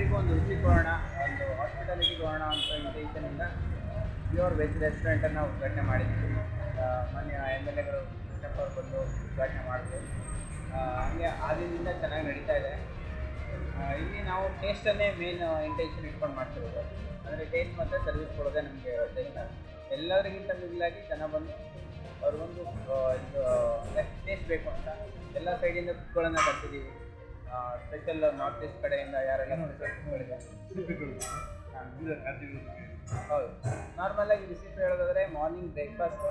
ಜನರಿಗೂ ಒಂದು ರುಚಿ ಕೊಡೋಣ ಒಂದು ಹಾಸ್ಪಿಟಲಿಗೆ ಕೊಡೋಣ ಅಂತ ಇಂಟೆನ್ಷನಿಂದ ಪ್ಯೂರ್ ವೆಜ್ ರೆಸ್ಟೋರೆಂಟನ್ನು ಉದ್ಘಾಟನೆ ಮಾಡಿದ್ದೀವಿ ಮೊನ್ನೆ ಎಂ ಎಲ್ ಎಗಳು ಕೃಷ್ಣಪ್ಪ ಬಂದು ಉದ್ಘಾಟನೆ ಮಾಡಿದ್ರು ಆ, ಹಾಗೆ ಆದಿನಿಂದ ಚೆನ್ನಾಗಿ ನಡೀತಾ ಇದೆ. ಇಲ್ಲಿ ನಾವು ಟೇಸ್ಟನ್ನೇ ಮೇನ್ ಇಂಟೆನ್ಷನ್ ಇಟ್ಕೊಂಡು ಮಾಡ್ತಿರೋದು. ಅಂದರೆ ಟೇಸ್ಟ್ ಮತ್ತು ಸರ್ವಿಸ್ ಕೊಡೋದೇ ನಮಗೆ ಉದ್ದೇಶ ಎಲ್ಲರಿಗಿಂತ ಮಿಗಿಲಾಗಿ ಜನ ಬಂದು ಅವ್ರಿಗೊಂದು ಆ, ಇದು ಟೇಸ್ಟ್ ಬೇಕು ಅಂತ ಎಲ್ಲ ಸೈಡಿಂದ ಕುಕ್ಗಳನ್ನು ತರ್ತಿದ್ದೀವಿ ಸ್ಪೆಷಲ್ ನಾರ್ತ್ ಈಸ್ಟ್ ಕಡೆಯಿಂದ ಯಾರೆಲ್ಲ ಹೌದು. ನಾರ್ಮಲಾಗಿ ರೆಸಿಪಿ ಹೇಳೋದಾದ್ರೆ ಮಾರ್ನಿಂಗ್ ಬ್ರೇಕ್ಫಾಸ್ಟ್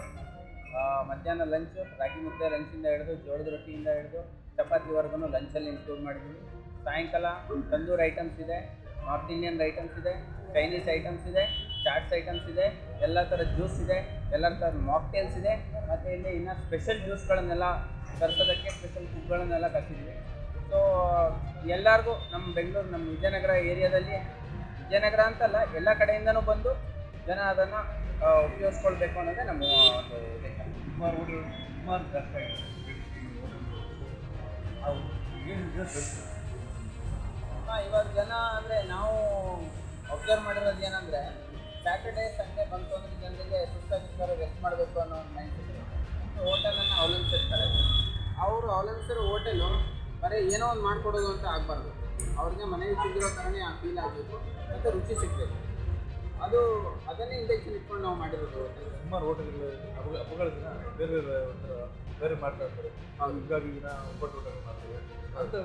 ಮಧ್ಯಾಹ್ನ ಲಂಚ್ ರಾಗಿ ಮುದ್ದೆ ಲಂಚಿಂದ ಹಿಡಿದು ಜೋಳದ ರೊಟ್ಟಿಯಿಂದ ಹಿಡಿದು ಚಪಾತಿವರೆಗೂ ಲಂಚಲ್ಲಿ ಇನ್ಕ್ಲೂಡ್ ಮಾಡಿದ್ದೀವಿ ಸಾಯಂಕಾಲ ತಂದೂರ್ ಐಟಮ್ಸ್ ಇದೆ ನಾರ್ತ್ ಇಂಡಿಯನ್ ಐಟಮ್ಸ್ ಇದೆ ಚೈನೀಸ್ ಐಟಮ್ಸ್ ಇದೆ ಚಾಟ್ಸ್ ಐಟಮ್ಸ್ ಇದೆ ಎಲ್ಲ ಥರ ಜ್ಯೂಸ್ ಇದೆ ಎಲ್ಲ ಥರದ ಮಾಕ್ಟೇಲ್ಸ್ ಇದೆ ಮತ್ತು ಇಲ್ಲಿ ಇನ್ನು ಸ್ಪೆಷಲ್ ಜ್ಯೂಸ್ಗಳನ್ನೆಲ್ಲ ತರಿಸೋದಕ್ಕೆ ಸ್ಪೆಷಲ್ ಫುಡ್ಗಳನ್ನೆಲ್ಲ ಕರ್ಸಿದ್ದೀವಿ ಎಲ್ಲರಿಗೂ ನಮ್ಮ ಬೆಂಗಳೂರು ನಮ್ಮ ವಿಜಯನಗರ ಏರಿಯಾದಲ್ಲಿ ವಿಜಯನಗರ ಅಂತಲ್ಲ ಎಲ್ಲ ಕಡೆಯಿಂದನೂ ಬಂದು ಜನ ಅದನ್ನು ಉಪಯೋಗಿಸ್ಕೊಳ್ಬೇಕು ಅನ್ನೋದೇ ನಮ್ಮ ಒಂದು ಇವಾಗ ಜನ ಅಂದರೆ ನಾವು ಅಬ್ಸರ್ವ್ ಮಾಡಿರೋದು ಏನಂದರೆ ಸ್ಯಾಟರ್ಡೇ ಸಂಡೇ ಬಂತು ಅಂದರೆ ಜನರಿಗೆ ಸುಸ್ತಾಗಿರ್ತಾರೆ ರೆಸ್ಟ್ ಮಾಡಬೇಕು ಅನ್ನೋ ಒಂದು ಮೈಂಡ್ ಹೋಟೆಲನ್ನು ಅವಲಂಬಿಸಿರ್ತಾರೆ. ಅವರು ಅವಲಂಬಿಸಿರೋ ಹೋಟೆಲು ಬರೀ ಏನೋ ಒಂದು ಮಾಡಿಕೊಡೋದು ಅಂತ ಆಗಬಾರ್ದು. ಅವ್ರಿಗೆ ಮನೆಗೆ ಸಿಗಿರೋ ಥರನೇ ಆ ಫೀಲ್ ಆಗಬೇಕು. ಮತ್ತು ರುಚಿ ಸಿಗಬೇಕು. ಅದು ಅದನ್ನೇ ಇಂಜೆಕ್ಷನ್ ಇಟ್ಕೊಂಡು ನಾವು ಮಾಡಿರೋದು. ತುಂಬ ಸುಮಾರು ಹೋಟೆಲ್ಗಳು ಹಬ್ಬ ಹಬ್ಬಗಳ ದಿನ ಬೇರೆ ಬೇರೆ ಒಂಥರ ಬೇರೆ ಮಾಡ್ತಾ ಇರ್ತಾರೆ. ಯುಗಾದಿ ದಿನ ಒಬ್ಬಟ್ಟು ಊಟ ಮಾಡ್ತಾರೆ ಅಂತ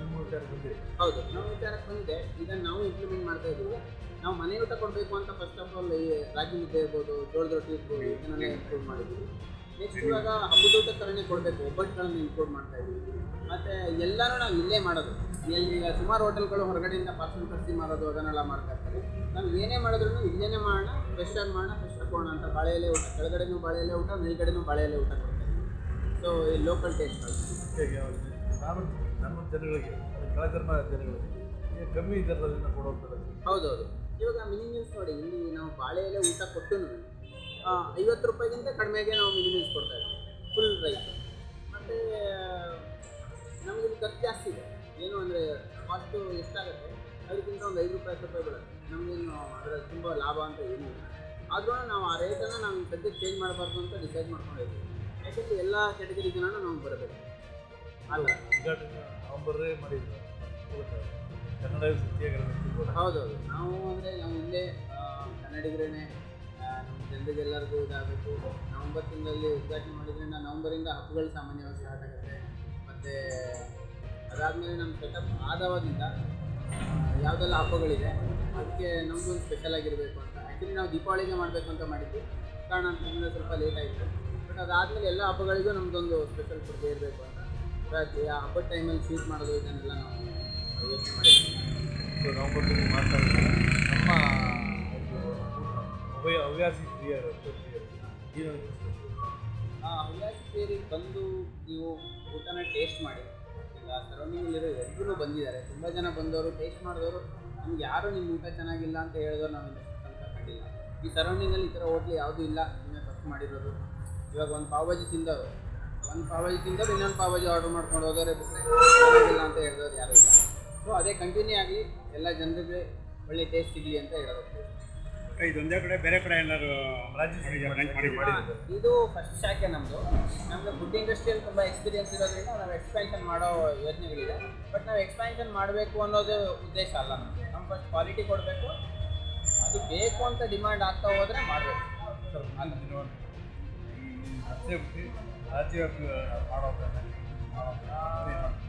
ನಿಮ್ಮ ವಿಚಾರ ಬಂದಿದೆ ಹೌದು. ನಮ್ಮ ವಿಚಾರಕ್ಕೆ ಬಂದಿದೆ. ಇದನ್ನು ನಾವು ಇಂಪ್ಲಿಮೆಂಟ್ ಮಾಡ್ತಾ ಇದ್ದೀವಿ. ನಾವು ಮನೆ ಊಟ ಕೊಡಬೇಕು ಅಂತ ಫಸ್ಟ್ ಆಫ್ ಆಲ್ ಈ ರಾಗಿ ಮುದ್ದೆ ಇರ್ಬೋದು ಜೋಳದ ರೊಟ್ಟಿ ಇರ್ಬೋದು ಇದನ್ನೆಲ್ಲ ಇಂಪ್ರೂವ್ ಮಾಡಿದ್ದೀವಿ. ನೆಕ್ಸ್ಟ್ ಇವಾಗ ಹಬ್ಬದ ಊಟ ಥರನೇ ಕೊಡಬೇಕು ಒಬ್ಬಟ್ಟುಗಳನ್ನು ಇನ್ಕ್ಲೂಡ್ ಮಾಡ್ತಾ ಇದ್ದೀವಿ. ಮತ್ತು ಎಲ್ಲರೂ ನಾವು ಇಲ್ಲೇ ಮಾಡೋದು. ಎಲ್ಲಿ ಈಗ ಸುಮಾರು ಹೋಟೆಲ್ಗಳು ಹೊರಗಡೆಯಿಂದ ಪಾರ್ಸಲ್ ಖರ್ಚಿ ಮಾಡೋದು ಅದನ್ನೆಲ್ಲ ಮಾಡ್ತಾ ಇರ್ತಾರೆ. ನಾವು ಏನೇ ಮಾಡಿದ್ರು ಇಲ್ಲೇನೇ ಮಾಡೋಣ ಫ್ರೆಶ್ ಆಗಿ ಮಾಡೋಣ ಫ್ರೆಶ್ ಹಾಕೋಣ ಅಂತ ಬಾಳೆ ಎಲೆ ಊಟ ಕೆಳಗಡೆನೂ ಬಾಳೆ ಎಲೆ ಊಟ ಮೇಲ್ಗಡೆನೂ ಬಾಳೆ ಎಲೆ ಊಟ ಕೊಡ್ತಾ ಸೊ ಈ ಲೋಕಲ್ ಟೇಸ್ಟ್ ನಾನು ನಮ್ಮ ಜನಗಳಿಗೆ ಜನಗಳಿಗೆ ಕಮ್ಮಿ ದರದಲ್ಲಿ ಕೊಡುವಂಥದ್ದು. ಹೌದೌದು. ಇವಾಗ ಮಿನಿ ಮೀಲ್ಸ್ ನೋಡಿ ಇಲ್ಲಿ ನಾವು ಬಾಳೆ ಎಲೆ ಊಟ ಕೊಟ್ಟು ಐವತ್ತು ರೂಪಾಯಿಗಿಂತ ಕಡಿಮೆಗೆ ನಾವು ಮಿನಿ ಮೀಲ್ಸ್ ಕೊಡ್ತಾ ಇದ್ದೀವಿ. ಫುಲ್ ರೈಟ್ ಮತ್ತು ನಮಗೆ ಖರ್ಚು ಜಾಸ್ತಿ ಇದೆ. ಏನು ಅಂದರೆ ಕಾಸ್ಟು ಎಷ್ಟಾಗುತ್ತೆ ಅದಕ್ಕಿಂತ ಒಂದು ಐದು ರೂಪಾಯಿ ಹತ್ತು ರೂಪಾಯಿ ಬೀಳುತ್ತೆ. ನಮಗೇನು ಅದರಲ್ಲಿ ತುಂಬ ಲಾಭ ಅಂತ ಏನು ಆದ್ರೂ ನಾವು ಆ ರೇಟನ್ನು ನಾವು ಸದ್ಯಕ್ಕೆ ಚೇಂಜ್ ಮಾಡಬಾರ್ದು ಅಂತ ಡಿಸೈಡ್ ಮಾಡ್ಕೊಂಡಿದ್ದೀವಿ ಯಾಕೆಂದರೆ ಎಲ್ಲ ಕ್ಯಾಟಗರಿ ಜನನೂ ನಾವು ಬರಬೇಕು. ಅಲ್ಲ ನವಂಬರೇ ಮಾಡಿದ್ರು. ಕನ್ನಡ ಹೌದೌದು. ನಾವು ಅಂದರೆ ನಾವು ಹಿಂದೆ ಆ, ಕನ್ನಡಿಗರೇನೆ ಎಲ್ಲರಿಗೂ ಇದಾಗಬೇಕು. ನವಂಬರ್ ತಿಂಗಳಲ್ಲಿ ಉದ್ಘಾಟನೆ ಮಾಡಿದ್ರಿಂದ ನವಂಬರಿಂದ ಹಬ್ಬಗಳು ಸಾಮಾನ್ಯವಾಗಿ ಸ್ಟಾರ್ಟ್ ಆಗುತ್ತೆ. ಮತ್ತು ಅದಾದಮೇಲೆ ನಮ್ಮ ಸೆಟಪ್ ಆದವಾಗಿಂದ ಯಾವುದೆಲ್ಲ ಹಬ್ಬಗಳಿದೆ, ಅದಕ್ಕೆ ನಮಗೊಂದು ಸ್ಪೆಷಲ್ ಆಗಿರಬೇಕು ಅಂತ. ಆ್ಯಕ್ಚುಲಿ ನಾವು ದೀಪಾವಳಿಗೆ ಮಾಡಬೇಕು ಅಂತ ಮಾಡಿದ್ವಿ. ಕಾರಣ ಕಾರಣಾಂತರದಿಂದ ಸ್ವಲ್ಪ ಲೇಟ್ ಆಯಿತು. ಬಟ್ ಅದಾದಮೇಲೆ ಎಲ್ಲ ಹಬ್ಬಗಳಿಗೂ ನಮ್ಮದೊಂದು ಸ್ಪೆಷಲ್ ಫುಡ್ ಇರಬೇಕು ಅಂತ. ಹಾಗಾಗಿ ಆ ಹಬ್ಬದ ಟೈಮಲ್ಲಿ ಶೂಟ್ ಮಾಡೋದು, ಇದನ್ನೆಲ್ಲ ನಾವು ಯೋಚನೆ ಮಾಡಿದ್ವಿ. ಸೊ ನಾವು ಮಾಡ್ತಾ ಇದ್ದೀವಿ ಹವ್ಯಾಸಿ ಪ್ರಿಯರು ಆ ಹವ್ಯಾಸಿ ಸೇರಿ ಬಂದು ನೀವು ಊಟನ ಟೇಸ್ಟ್ ಮಾಡಿ. ಈಗ ಸರೌಂಡಿಂಗಲ್ಲಿರೋ ಎಲ್ಲರೂ ಬಂದಿದ್ದಾರೆ. ತುಂಬ ಜನ ಬಂದವರು ಟೇಸ್ಟ್ ಮಾಡಿದವರು, ನಮ್ಗೆ ಯಾರು ನಿಮ್ಮ ಊಟ ಚೆನ್ನಾಗಿಲ್ಲ ಅಂತ ಹೇಳಿದ್ರು ನಾವು ಇಲ್ಲಿ ಕಂಡಿಲ್ಲ. ಈ ಸರೌಂಡಿಂಗಲ್ಲಿ ಈ ಥರ ಹೋಟ್ಲು ಯಾವುದೂ ಇಲ್ಲ ನಿನ್ನೆ ತಪ್ಪು ಮಾಡಿರೋದು. ಇವಾಗ ಒಂದು ಪಾವ್ ತಿಂದವರು. ಒಂದು ಪಾವ್ ತಿಂದವರು, ಇನ್ನೊಂದು ಪಾವ್ ಆರ್ಡರ್ ಮಾಡ್ಕೊಂಡು ಹೋದವರೇ ಚೆನ್ನಾಗಿಲ್ಲ ಅಂತ ಹೇಳಿದವ್ರು ಯಾರೂ ಇಲ್ಲ. ಸೊ ಅದೇ ಕಂಟಿನ್ಯೂ ಆಗಲಿ, ಎಲ್ಲ ಜನರಿಗೆ ಒಳ್ಳೆ ಟೇಸ್ಟ್ ಸಿಗಲಿ ಅಂತ ಹೇಳೋದು. ಇದೊಂದೇ ಕಡೆ ಬೇರೆ ಕಡೆ ಮಾಡಿದ್ದಾರೆ? ಇದು ಫಸ್ಟ್ ಶಾಖೆ ನಮ್ಮದು ನಮ್ಮದು ಫುಡ್ ಇಂಡಸ್ಟ್ರಿಯಲ್ಲಿ ತುಂಬ ಎಕ್ಸ್ಪೀರಿಯನ್ಸ್ ಇರೋದ್ರಿಂದ ನಾವು ಎಕ್ಸ್ಪ್ಯಾನ್ಷನ್ ಮಾಡೋ ಯೋಜನೆಗಳಿದೆ. ಬಟ್ ನಾವು ಎಕ್ಸ್ಪ್ಯಾನ್ಷನ್ ಮಾಡಬೇಕು ಅನ್ನೋದು ಉದ್ದೇಶ ಅಲ್ಲ ನಮಗೆ ನಮ್ಮ ಫಸ್ಟ್ ಕ್ವಾಲಿಟಿ ಕೊಡಬೇಕು. ಅದು ಬೇಕು ಅಂತ ಡಿಮ್ಯಾಂಡ್ ಆಗ್ತಾ ಹೋದರೆ ಮಾಡಬೇಕು.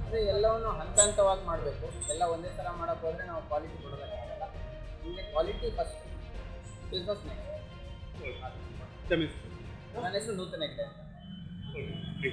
ಅಂದರೆ ಎಲ್ಲವನ್ನು ಹಂತ ಹಂತವಾಗಿ ಮಾಡಬೇಕು. ಎಲ್ಲ ಒಂದೇ ಥರ ಮಾಡೋಕ್ಕೆ ಹೋದರೆ ನಾವು ಕ್ವಾಲಿಟಿ ಕೊಡೋದಕ್ಕಾಗಲ್ಲ ನಿಮಗೆ quality first businessman okay that means మన నేషన్ నూతన ఎక్కడ ఓకే